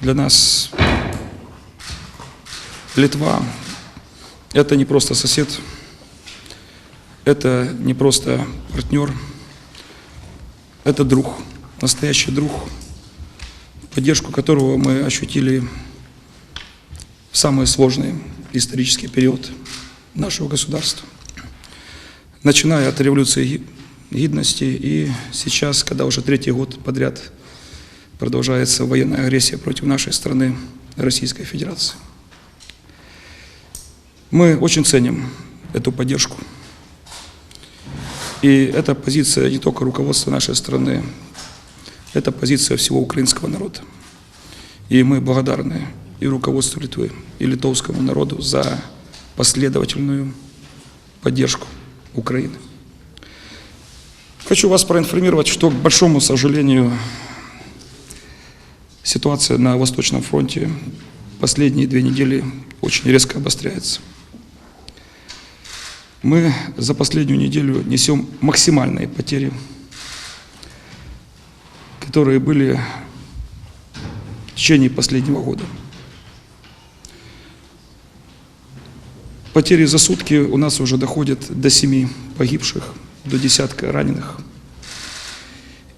Для нас Литва – это не просто сосед, это не просто партнер, это друг, настоящий друг, поддержку которого мы ощутили в самый сложный исторический период нашего государства. Начиная от революции Ги- гидности и сейчас, когда уже третий год подряд продолжается военная агрессия против нашей страны, Российской Федерации. Мы очень ценим эту поддержку. И это позиция не только руководства нашей страны, это позиция всего украинского народа. И мы благодарны и руководству Литвы, и литовскому народу за последовательную поддержку Украины. Хочу вас проинформировать, что, к большому сожалению, ситуация на Восточном фронте последние две недели очень резко обостряется. Мы за последнюю неделю несем максимальные потери, которые были в течение последнего года. Потери за сутки у нас уже доходят до семи погибших, до десятка раненых.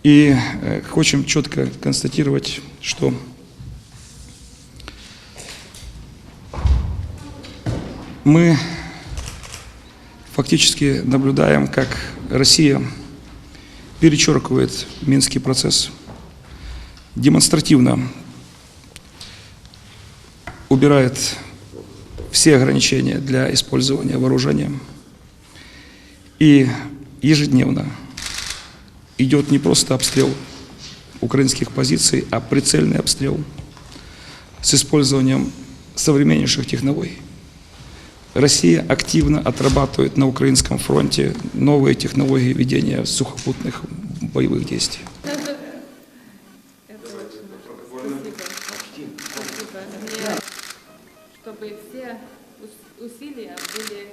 И э, хотим четко констатировать, что мы фактически наблюдаем, как Россия перечеркивает Минский процесс, демонстративно убирает все ограничения для использования вооружения и ежедневно идет не просто обстрел украинских позиций, а прицельный обстрел с использованием современнейших технологий. Россия активно отрабатывает на украинском фронте новые технологии ведения сухопутных боевых действий. Чтобы все ус- усилия были